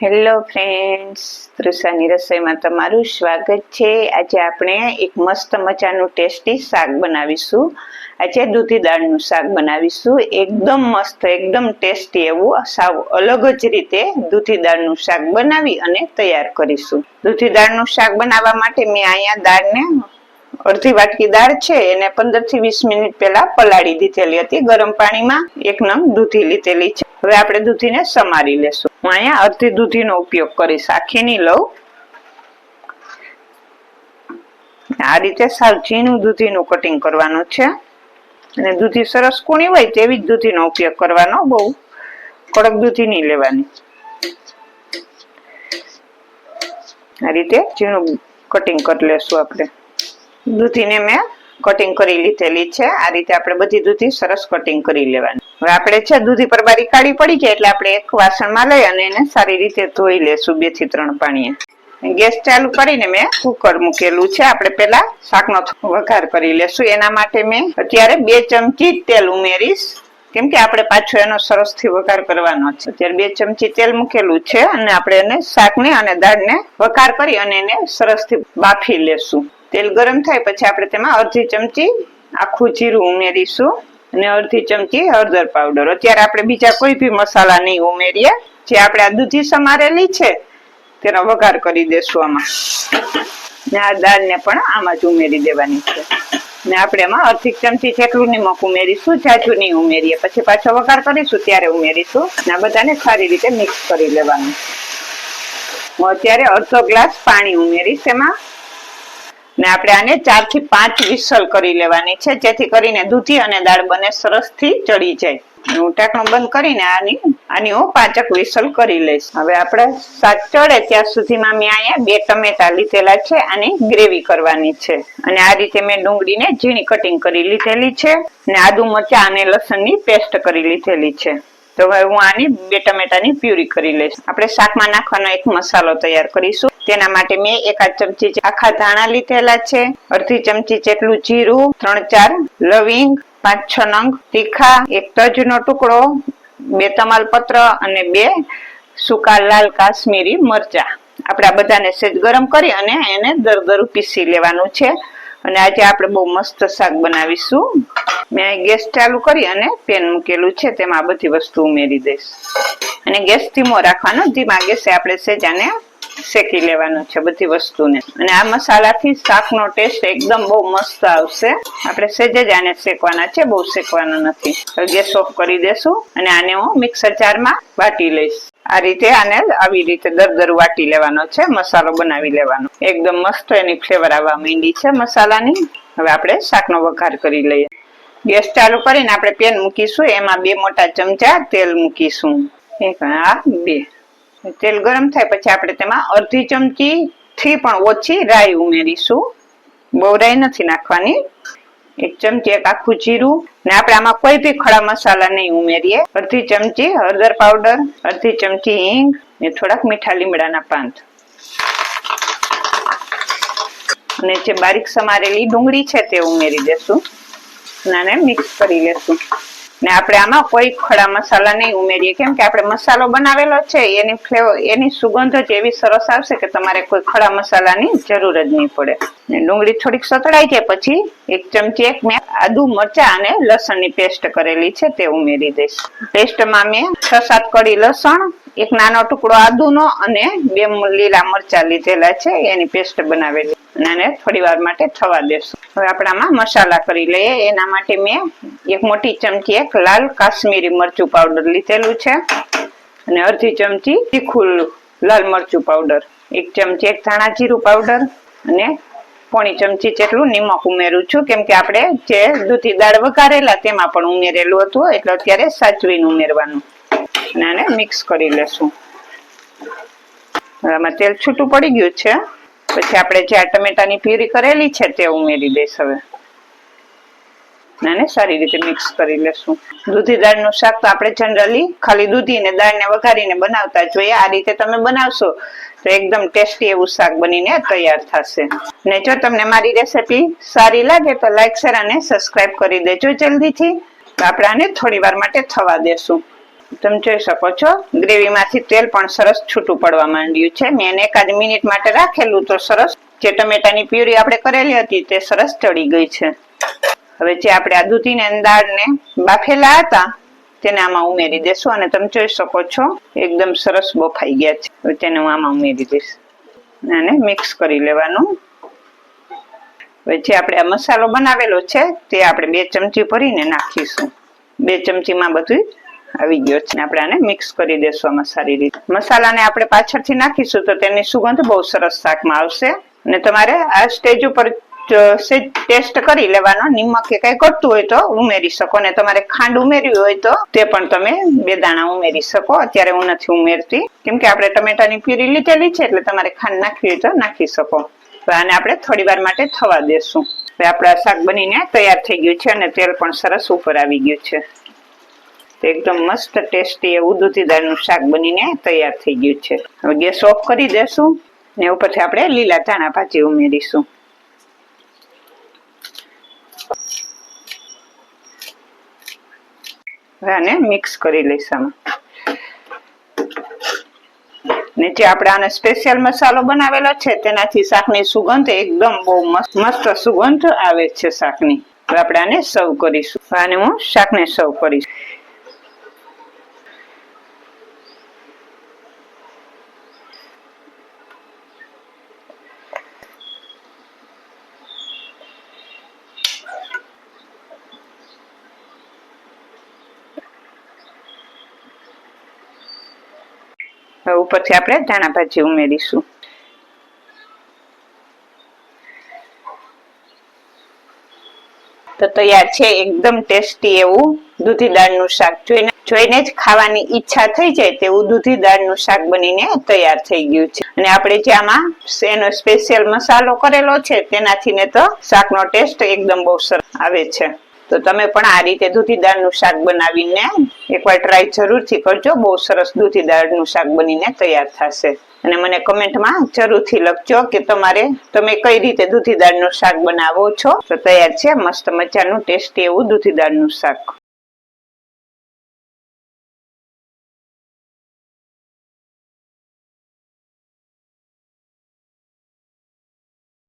Hello friends તૃષાની રસોઈમાં તમારું સ્વાગત છે. આજે આપણે એક મસ્ત મજાનું ટેસ્ટી શાક બનાવીશું. આજે દૂધી દાળનું શાક બનાવીશું. એકદમ મસ્ત, એકદમ ટેસ્ટી એવું સાવ અલગ જ રીતે દૂધી દાળનું શાક બનાવી અને તૈયાર કરીશું. દૂધી દાળનું શાક બનાવવા માટે મેં અહીંયા દાળને અડધી વાટકી દાળ છે, એને પંદરથી વીસ મિનિટ પહેલા પલાળી દીધેલી હતી. ગરમ પાણીમાં એક નંગ દૂધી લીધેલી છે. હવે આપણે દૂધીને સમારી લેશું. હું અહીંયા અડધી દૂધીનો ઉપયોગ કરીશ આખી ની લઉં. આ રીતે સાવ ઝીણું દૂધીનું કટિંગ કરવાનું છે. અને દૂધી સરસ કૂણી હોય તેવી જ દૂધીનો ઉપયોગ કરવાનો, બહુ કડક દૂધી નહીં લેવાની. આ રીતે ઝીણું કટિંગ કરી લેશું આપણે. દૂધીને મેં કટિંગ કરી લીધેલી છે. આ રીતે આપણે બધી દૂધી સરસ કટિંગ કરી લેવાની. હવે આપણે છે, દૂધી પર બારી કાઢી પડી છે એટલે આપણે એક વાસણમાં લઈ અને એને સારી રીતે ધોઈ લેશું બેથી ત્રણ પાણીએ. ગેસ ચાલુ કરીને મેં કુકર મૂકેલું છે. આપણે પેલા શાકનો વઘાર કરી લેશું. એના માટે મેં અત્યારે બે ચમચી તેલ ઉમેરીશ. કેમ કે આપણે પાછો એનો સરસથી વઘાર કરવાનો છે. અત્યારે બે ચમચી તેલ મૂકેલું છે અને આપણે એને શાકને અને દાળને વઘાર કરી અને એને સરસથી બાફી લેશું. તેલ ગરમ થાય પછી આપણે તેમાં અડધી ચમચી આખું જીરું ઉમેરીશું અને અડધી ચમચી હળદર પાવડર. અત્યારે આપણે બીજા કોઈ બી મસાલા નહીં ઉમેરીએ. જે આપણે આ દૂધી સમારેલી છે, તેનો વઘાર કરી દેશું આમાં. ને આ દાળને પણ આમાં જ ઉમેરી દેવાની છે. ને આપણે એમાં અડધી ચમચી જેટલું નિમક ઉમેરીશું, જાજુ નહીં ઉમેરીએ. પછી પાછો વઘાર કરીશું, ત્યારે ઉમેરીશું. ને આ બધાને સારી રીતે મિક્સ કરી લેવાનું. હું અત્યારે અડધો ગ્લાસ પાણી ઉમેરીશ એમાં. ને આપણે આને ચારથી પાંચ વિસલ કરી લેવાની છે, જેથી કરીને દૂધી અને દાળ બંને સરસથી ચડી જાય. હું ઢાંકણું બંધ કરીને આની આની હું પાંચક વિસલ કરી લઈશ. હવે આપણે શાક ચડે ત્યાં સુધીમાં મેં અહીંયા બે ટમેટા લીધેલા છે આની ગ્રેવી કરવાની છે. અને આ રીતે મેં ડુંગળીને ઝીણી કટિંગ કરી લીધેલી છે ને આદુ મરચા અને લસણની પેસ્ટ કરી લીધેલી છે. તો હવે હું આની બે ટમેટાની પ્યુરી કરી લઈશ. આપણે શાકમાં નાખવાનો એક મસાલો તૈયાર કરીશું. તેના માટે મેં એકાદ ચમચી આખા ધાણા લીધેલા છે, અડધી ચમચી જેટલું જીરું, ત્રણ ચાર લવિંગ, પાંચ છ નંગ તીખા, એક તજનો ટુકડો, બે તમાલપત્ર અને બે સૂકા લાલ કાશ્મીરી મરચા. આપણે આ બધાને સેજ ગરમ કરી અને એને દરદરું પીસી લેવાનું છે. અને આજે આપણે બહુ મસ્ત શાક બનાવીશું. મેં ગેસ ચાલુ કરી અને પેન મૂકેલું છે, તેમાં બધી વસ્તુ ઉમેરી દઈશ. અને ગેસ ધીમો રાખવાનો, ધીમા ગેસે આપણે સેજાને શેકી લેવાનું છે બધી વસ્તુને. અને આ મસાલાથી શાકનો ટેસ્ટ એકદમ બહુ મસ્ત આવશે. આપણે સેજે આને શેકવાના છે, બહુ શેકવાનો નથી. ગેસ ઓફ કરી દેશું અને આને હું મિક્સર જારમાં વાટી લઈશ. આ રીતે આને આવી રીતે દરદર વાટી લેવાનો છે, મસાલો બનાવી લેવાનો. એકદમ મસ્ત એની ફ્લેવર આવવા માંડી છે મસાલાની. હવે આપણે શાકનો વઘાર કરી લઈએ. ગેસ ચાલુ કરીને આપણે પેન મૂકીશું, એમાં બે મોટા ચમચા તેલ મૂકીશું. આ, બે. તેલ ગરમ થાય પછી આપણે તેમાં અડધી ચમચી થી પણ ઓછી રાઈ ઉમેરીશું. બહુ રાઈ નથી નાખવાની. એક ચમચી એક આખું જીરું ને આપણે આમાં કોઈ બી ખડા મસાલા નહીં ઉમેરીએ. અડધી ચમચી હળદર પાવડર, અડધી ચમચી હિંગ ને થોડાક મીઠા લીમડાના પાન અને જે બારીક સમારેલી ડુંગળી છે તે ઉમેરી દેશું. અને મિક્સ કરી લેશું. ને આપણે આમાં કોઈ ખડા મસાલા નહીં ઉમેરીએ. કેમ કે આપણે મસાલો બનાવેલો છે, એની ફ્લેવર એની સુગંધ જ એવી સરસ આવશે કે તમારે કોઈ ખડા મસાલાની જરૂર જ નહીં પડે. ને ડુંગળી થોડીક સતળાઈ જાય પછી એક ચમચી, એક મેં આદુ, મરચા અને લસણની પેસ્ટ કરેલી છે, તે ઉમેરી દઈશ. પેસ્ટમાં મેં છ સાત કડી લસણ, એક નાનો ટુકડો આદુનો અને બે લીલા મરચા લીધેલા છે, એની પેસ્ટ બનાવેલી. અને થોડી વાર માટે થવા દેશું. હવે આપણામાં મસાલા કરી લઈએ. એના માટે મેં એક મોટી ચમચી એક લાલ કાશ્મીરી મરચું પાવડર લીધેલું છે અને અડધી ચમચી તીખું લાલ મરચું પાવડર એક ચમચી એક ધાણા જીરું પાવડર અને પોણી ચમચી જેટલું નિમક ઉમેરું છું. કેમ કે આપણે જે દૂધી દાળ વઘારેલા તેમાં પણ ઉમેરેલું હતું, એટલે અત્યારે સાચવીને ઉમેરવાનું. અને આને મિક્સ કરી લેશું. આમાં તેલ છૂટું પડી ગયું છે. પછી આપણે જે ટમેટાની પ્યુરી કરેલી છે તે ઉમેરી દઈશ હવે. સારી રીતે મિક્સ કરી લેશું. દૂધી દાળનું શાક તો આપણે જનરલી ખાલી દૂધી ને દાળને વઘારીને બનાવતા જોઈએ આ રીતે તમે બનાવશો તો એકદમ ટેસ્ટી એવું શાક બનીને તૈયાર થશે. ને જો તમને મારી રેસીપી સારી લાગે તો લાઈક, શેર અને સબસ્ક્રાઇબ કરી દેજો જલ્દીથી. આપણે આને થોડી વાર માટે થવા દેશું. તમે જોઈ શકો છો. ગ્રેવીમાંથી તેલ પણ સરસ છૂટું પડવા માંડ્યું છે. મેં એને એકાદ મિનિટ માટે રાખેલું તો સરસ. જે ટમેટાની પ્યુરી આપણે કરેલી હતી તે સરસ ચડી ગઈ છે. હવે જે આપણે આ દૂધીને દાળને બાફેલા હતા, તેને આમાં ઉમેરી દેશું અને તમે જોઈ શકો છો, એકદમ સરસ બફાઈ ગયા છે. હવે તેને હું આમાં ઉમેરી દઈશ. અને મિક્સ કરી લેવાનું. હવે જે આપણે આ મસાલો બનાવેલો છે, તે આપણે બે ચમચી ભરીને નાખીશું. બે ચમચીમાં બધું આવી ગયો છે. આપણે આને મિક્સ કરી દેશું સારી રીતે. મસાલાને આપણે પાછળથી નાખીશું તો તેની સુગંધ બહુ સરસ શાકમાં આવશે. અને તમારે આ સ્ટેજ ઉપર ટેસ્ટ કરી લેવાનો. નિમક કે કઈ ઘટતું હોય તો ઉમેરી શકો. ને તમારે ખાંડ ઉમેરવી હોય તો તે પણ તમે બે દાણા ઉમેરી શકો. અત્યારે હું નથી ઉમેરતી. કેમ કે આપણે ટમેટાની પ્યુરી લીધેલી છે એટલે તમારે ખાંડ નાખવી હોય તો નાખી શકો. તો આને આપણે થોડી વાર માટે થવા દેશું. આપણા શાક બનીને તૈયાર થઈ ગયું છે અને તેલ પણ સરસ ઉપર આવી ગયું છે. એકદમ મસ્ત ટેસ્ટી એવું દૂધી દાળનું શાક બનીને તૈયાર થઈ ગયું છે. હવે ગેસ ઓફ કરી દેશું ને ઉપરથી આપણે લીલા ધાણા ભાજી ઉમેરીશું. આને મિક્સ કરી લઈશ ને નીચે આપણે આને સ્પેશિયલ મસાલો બનાવેલો છે તેનાથી શાકની સુગંધ એકદમ બહુ મસ્ત સુગંધ આવે છે શાકની. આપણે આને સર્વ કરીશું. આને હું શાકને સર્વ કરીશ. ઉપરથી આપણે ધાણા ભાજી ઉમેરીશું. તો તૈયાર છે, એકદમ ટેસ્ટી એવું દૂધી દાળનું શાક. જોઈને જોઈને જ ખાવાની ઈચ્છા થઈ જાય તેવું દૂધી દાળનું શાક બનીને તૈયાર થઈ ગયું છે. અને આપણે જે આમાં એનો સ્પેશિયલ મસાલો કરેલો છે તેનાથી ને તો શાકનો ટેસ્ટ એકદમ બહુ સરસ આવે છે. તો તમે પણ આ રીતે દૂધી દાળનું શાક બનાવીને એકવાર ટ્રાય જરૂરથી કરજો. બહુ સરસ દૂધી દાળનું શાક બનીને તૈયાર થશે. અને મને કમેન્ટમાં જરૂરથી લખજો કે તમારે, તમે કઈ રીતે દૂધી દાળનું શાક બનાવો છો. તો તૈયાર છે, મસ્ત મજાનું ટેસ્ટી એવું દૂધી દાળનું શાક.